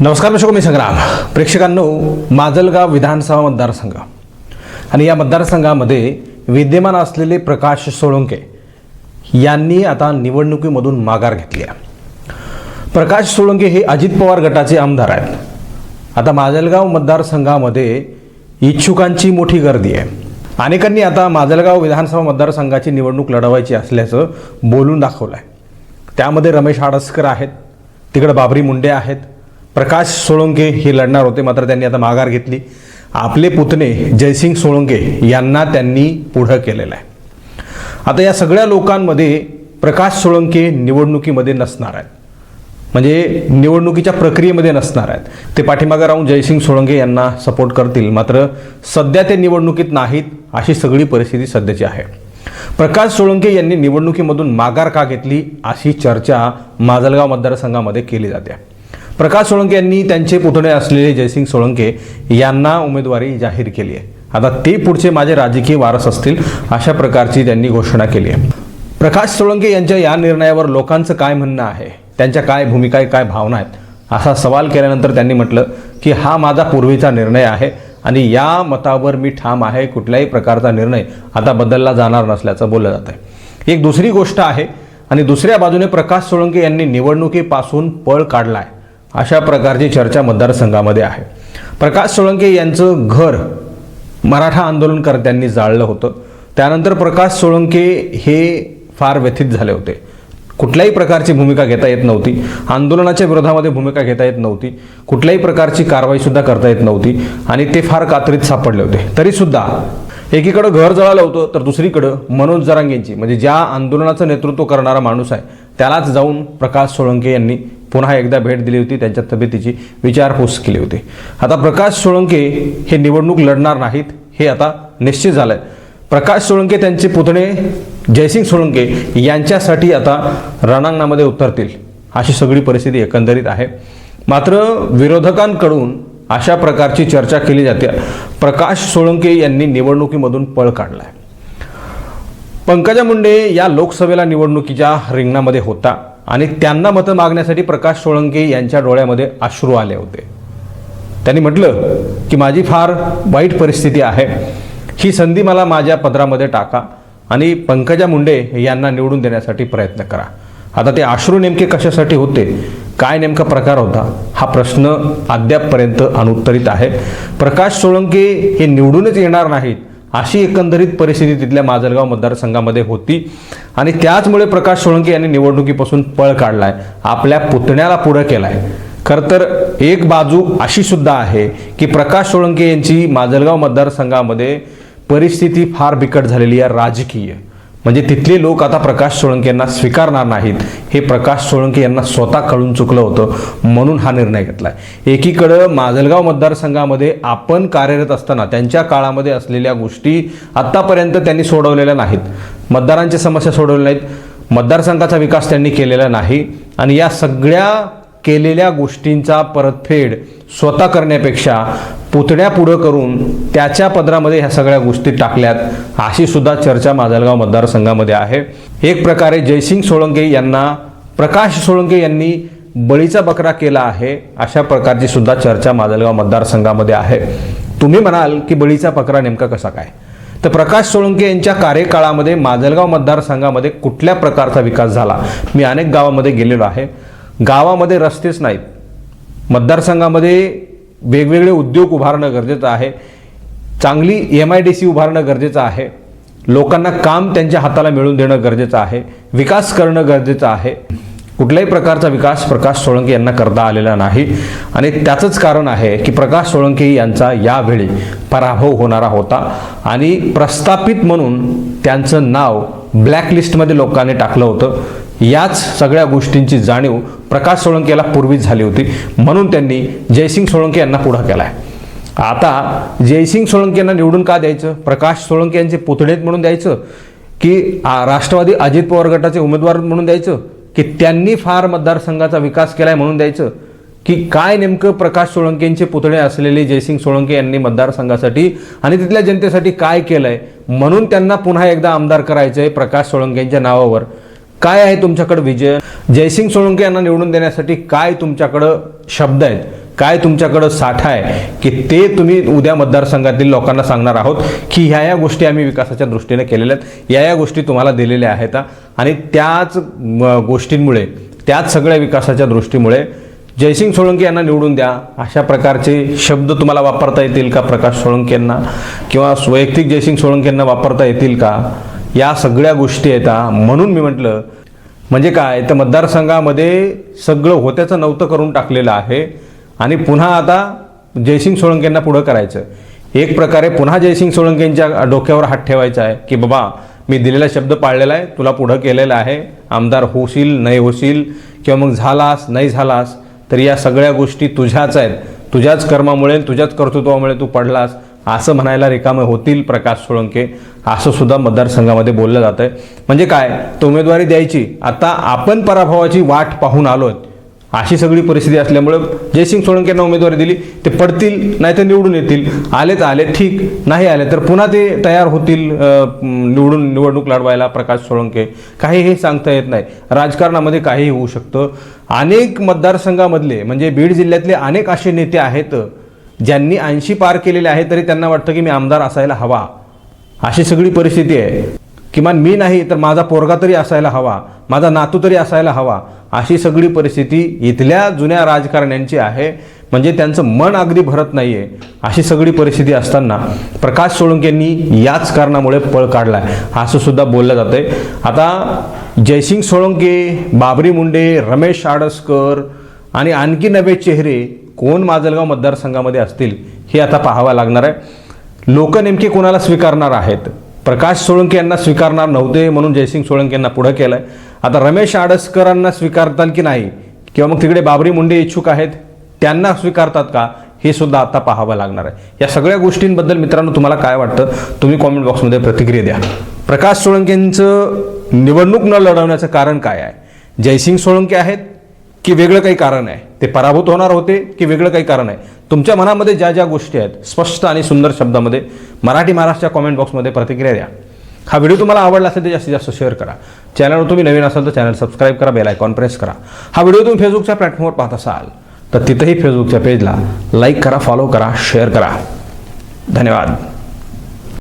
नमस्कार दर्शक मी संग्राम. प्रेक्षकांनो माजलगाव विधानसभा मतदारसंघ. आणि या मतदारसंघामध्ये विद्यमान असलेले प्रकाश सोळंके यांनी आता निवडणुकीमधून माघार घेतली आहे. प्रकाश सोळंके हे अजित पवार गटाचे आमदार आहेत. आता माजलगाव मतदारसंघामध्ये इच्छुकांची मोठी गर्दी आहे. अनेकांनी आता माजलगाव विधानसभा मतदारसंघाची निवडणूक लढवायची असल्याचं बोलून दाखवलं आहे त्यामध्ये रमेश आडसकर आहेत तिकडं बाबरी मुंडे आहेत प्रकाश सोळंके हे लढणार होते मात्र त्यांनी आता माघार घेतली. आपले पुतणे जयसिंग सोळंके यांना त्यांनी पुढं केलेलं आहे. आता या सगळ्या लोकांमध्ये प्रकाश सोळंके निवडणुकीमध्ये नसणार आहेत. म्हणजे निवडणुकीच्या प्रक्रियेमध्ये नसणार आहेत. ते पाठीमागे राहून जयसिंग सोळंके यांना सपोर्ट करतील. मात्र सध्या ते निवडणुकीत नाहीत अशी सगळी परिस्थिती सध्याची आहे. प्रकाश सोळंके यांनी निवडणुकीमधून माघार का घेतली अशी चर्चा माजलगाव मतदारसंघामध्ये केली जाते. प्रकाश सोळंके यांनी त्यांचे पुतणे असलेले जयसिंग सोळंके यांना उमेदवारी जाहीर केली आहे. आता ते पुढचे माझे राजकीय वारस असतील अशा प्रकारची त्यांनी घोषणा केली आहे. प्रकाश सोळंके यांच्या या निर्णयावर लोकांचं काय म्हणणं आहे? त्यांच्या काय भूमिका आहे काय भावना आहेत? असा सवाल केल्यानंतर त्यांनी म्हटलं की हा माझा पूर्वीचा निर्णय आहे आणि या मतावर मी ठाम आहे कुठल्याही प्रकारचा निर्णय आता बदलला जाणार नसल्याचं बोललं जात आहे. एक दुसरी गोष्ट आहे आणि दुसऱ्या बाजूने प्रकाश सोळंके यांनी निवडणुकीपासून पळ काढला आहे अशा प्रकारची चर्चा मतदारसंघामध्ये आहे. प्रकाश सोळंके यांचं घर मराठा आंदोलनकर्त्यांनी जाळलं होतं. त्यानंतर प्रकाश सोळंके हे फार व्यथित झाले होते. कुठल्याही प्रकारची भूमिका घेता येत नव्हती. आंदोलनाच्या विरोधामध्ये भूमिका घेता येत नव्हती. कुठल्याही प्रकारची कारवाईसुद्धा करता येत नव्हती आणि ते फार कात्रीत सापडले होते. तरीसुद्धा एकीकडं घर जळालं होतं तर दुसरीकडं मनोज जरांगेंची म्हणजे ज्या आंदोलनाचं नेतृत्व करणारा माणूस आहे त्यालाच जाऊन प्रकाश सोळंके यांनी पुन्हा एकदा भेट दिली होती त्यांच्या तब्येतीची विचारपूस केली होती. आता प्रकाश सोळंके हे निवडणूक लढणार नाहीत हे आता निश्चित झालंय. प्रकाश सोळंके त्यांचे पुतणे जयसिंग सोळंके यांच्यासाठी आता रणांगणामध्ये उतरतील अशी सगळी परिस्थिती एकंदरीत आहे. मात्र विरोधकांकडून अशा प्रकारची चर्चा केली जाते. प्रकाश सोळंके यांनी निवडणुकीमधून पळ काढलाय. पंकजा मुंडे या लोकसभेला निवडणुकीच्या रिंगणामध्ये होता. आणि त्यांना मतं मागण्यासाठी प्रकाश सोळंके यांच्या डोळ्यामध्ये अश्रू आले होते. त्यांनी म्हटलं की माझी फार वाईट परिस्थिती आहे. ही संधी मला माझ्या पदरामध्ये टाका आणि पंकजा मुंडे यांना निवडून देण्यासाठी प्रयत्न करा. आता ते अश्रू नेमके कशासाठी होते? काय नेमका प्रकार होता? हा प्रश्न अद्यापपर्यंत अनुत्तरित आहे. प्रकाश सोळंके हे निवडूनच येणार नाहीत. अशी एकंदरीत परिस्थिती तिथल्या माजलगाव मतदारसंघामध्ये होती. आणि त्याचमुळे प्रकाश सोळंके यांनी निवडणुकीपासून पळ काढलाय. आपल्या पुतण्याला पुढं केलाय. खरं तर एक बाजू अशी सुद्धा आहे की प्रकाश सोळंके यांची माजलगाव मतदारसंघामध्ये परिस्थिती फार बिकट झालेली आहे राजकीय. म्हणजे तिथले लोक आता प्रकाश सोळंके यांना स्वीकारणार नाहीत. हे प्रकाश सोळंके यांना स्वतः कळून चुकलं होतं म्हणून हा निर्णय घेतला एकीकडं माजलगाव मतदारसंघामध्ये आपण कार्यरत असताना त्यांच्या काळामध्ये असलेल्या गोष्टी आत्तापर्यंत त्यांनी सोडवलेल्या नाहीत. मतदारांच्या समस्या सोडवल्या नाहीत. मतदारसंघाचा विकास त्यांनी केलेला नाही. आणि या सगळ्या केलेल्या गोष्टींचा परतफेड स्वतः करण्यापेक्षा पुतण्या पुढं करून त्याच्या पदरामध्ये ह्या सगळ्या गोष्टी टाकल्यात अशी सुद्धा चर्चा माजलगाव मतदारसंघामध्ये आहे. एक प्रकारे जयसिंग सोळंके यांना प्रकाश सोळंके यांनी बळीचा बकरा केला आहे अशा प्रकारची सुद्धा चर्चा माजलगाव मतदारसंघामध्ये आहे. तुम्ही म्हणाल की बळीचा बकरा नेमका कसा काय? तर प्रकाश सोळंके यांच्या कार्यकाळामध्ये माजलगाव मतदारसंघामध्ये कुठल्या प्रकारचा विकास झाला? मी अनेक गावामध्ये गेलेलो आहे. गावामध्ये रस्तेच नाहीत. मतदारसंघामध्ये वेगवेगळे उद्योग उभारणं गरजेचं आहे. चांगली एम आय डी सी उभारणं गरजेचं आहे. लोकांना काम त्यांच्या हाताला मिळवून देणं गरजेचं आहे. विकास करणं गरजेचं आहे. कुठल्याही प्रकारचा विकास प्रकाश सोळंके यांना करता आलेला नाही. आणि त्याचंच कारण आहे की प्रकाश सोळंके यांचा यावेळी पराभव होणारा होता. आणि प्रस्थापित म्हणून त्यांचं नाव ब्लॅकलिस्टमध्ये लोकांनी टाकलं होतं. याच सगळ्या गोष्टींची जाणीव प्रकाश सोळंकेला पूर्वीच झाली होती. म्हणून त्यांनी जयसिंग सोळंके यांना पुढं केला आहे आता जयसिंग सोळंके यांना निवडून का द्यायचं? प्रकाश सोळंके यांचे पुतळेत म्हणून द्यायचं? की राष्ट्रवादी अजित पवार गटाचे उमेदवार म्हणून द्यायचं? की त्यांनी फार मतदारसंघाचा विकास केलाय म्हणून द्यायचं? की काय नेमकं प्रकाश सोळंकेंचे पुतळे असलेले जयसिंग सोळंके यांनी मतदारसंघासाठी आणि तिथल्या जनतेसाठी काय केलंय? म्हणून त्यांना पुन्हा एकदा आमदार करायचंय प्रकाश सोळंकेंच्या नावावर. काय आहे तुमच्याकडं विजय? जयसिंग सोळंके यांना निवडून देण्यासाठी काय तुमच्याकडं शब्द आहेत? काय तुमच्याकडं साठा आहे? की ते तुम्ही उद्या मतदारसंघातील लोकांना सांगणार आहोत की ह्या या गोष्टी आम्ही विकासाच्या दृष्टीने केलेल्या आहेत या या गोष्टी तुम्हाला दिलेल्या आहेत आणि त्याच गोष्टींमुळे त्याच सगळ्या विकासाच्या दृष्टीमुळे जयसिंग सोळंके यांना निवडून द्या. अशा प्रकारचे शब्द तुम्हाला वापरता येतील का प्रकाश सोळंके यांना? किंवा वैयक्तिक जयसिंग सोळंके यांना वापरता येतील का? या सगळ्या गोष्टी आहेत म्हणून मी म्हटलं म्हणजे काय तर मतदारसंघामध्ये सगळं होत्याचं नव्हतं करून टाकलेलं आहे. आणि पुन्हा आता जयसिंग सोळंकेंना पुढं करायचं एक प्रकारे पुन्हा जयसिंग सोळंकेंच्या डोक्यावर हात ठेवायचा आहे की बाबा मी दिलेला शब्द पाळलेला आहे तुला पुढं केलेला आहे आमदार होशील नाही होशील किंवा मग झालास नाही झालास तर या सगळ्या गोष्टी तुझ्याच आहेत. तुझ्याच कर्मामुळे तुझ्याच कर्तृत्वामुळे तू पडलास. असं म्हणायला रिकामे होतील प्रकाश सोळंके. असं सुद्धा मतदारसंघामध्ये बोललं जात आहे म्हणजे काय? तर उमेदवारी द्यायची. आता आपण पराभवाची वाट पाहून आलोय अशी सगळी परिस्थिती असल्यामुळं जयसिंग सोळंकेंना उमेदवारी दिली. ते पडतील नाही तर निवडून येतील. आले तर आले ठीक. नाही आले तर पुन्हा ते तयार होतील निवडून निवडणूक लढवायला प्रकाश सोळंके. काही हे सांगता येत नाही. राजकारणामध्ये काहीही होऊ शकतं. अनेक मतदारसंघामधले म्हणजे बीड जिल्ह्यातले अनेक असे नेते आहेत ज्यांनी ऐंशी पार केलेले आहे तरी त्यांना वाटतं की मी आमदार असायला हवा. अशी सगळी परिस्थिती आहे. किमान मी नाही तर माझा पोरगा तरी असायला हवा. माझा नातू तरी असायला हवा. अशी सगळी परिस्थिती इथल्या जुन्या राजकारण्यांची आहे. म्हणजे त्यांचं मन अगदी भरत नाही आहे अशी सगळी परिस्थिती असताना प्रकाश सोळंकेंनी याच कारणामुळे पळ काढला आहे असं सुद्धा बोललं जातंय. आता जयसिंग सोळंके बाबरी मुंडे रमेश आडसकर आणि आणखी नवे चेहरे कोण माजलगाव मतदारसंघामध्ये असतील हे आता पाहावं लागणार आहे. लोक नेमके कोणाला स्वीकारणार आहेत? प्रकाश सोळंके यांना स्वीकारणार नव्हते म्हणून जयसिंग सोळंके यांना पुढं केलं आहे आता रमेश आडसकरांना स्वीकारताल की नाही? किंवा मग तिकडे बाबरी मुंडे इच्छुक आहेत त्यांना स्वीकारतात का? हे सुद्धा आता पाहावं लागणार आहे. या सगळ्या गोष्टींबद्दल मित्रांनो तुम्हाला काय वाटतं? तुम्ही कॉमेंट बॉक्समध्ये प्रतिक्रिया द्या. प्रकाश सोळंकेंचं निवडणूक न लढवण्याचं कारण काय आहे? जयसिंग सोळंके आहेत की वेगळं काही कारण आहे. ते पराभूत होणार होते की वेगळं काही कारण आहे. तुमच्या मनामध्ये ज्या ज्या गोष्टी आहेत स्पष्ट आणि सुंदर शब्दामध्ये मराठी महाराष्ट्रच्या कॉमेंट बॉक्समध्ये प्रतिक्रिया द्या. हा व्हिडिओ तुम्हाला आवडला असेल तर जास्तीत जास्त शेअर करा. चॅनलवर तुम्ही नवीन असाल तर चॅनल सबस्क्राईब करा बेल आयकॉन प्रेस करा. हा व्हिडिओ तुम्ही फेसबुकच्या प्लॅटफॉर्मवर पाहत असाल तर तिथंही फेसबुकच्या पेजला लाईक करा फॉलो करा शेअर करा. धन्यवाद.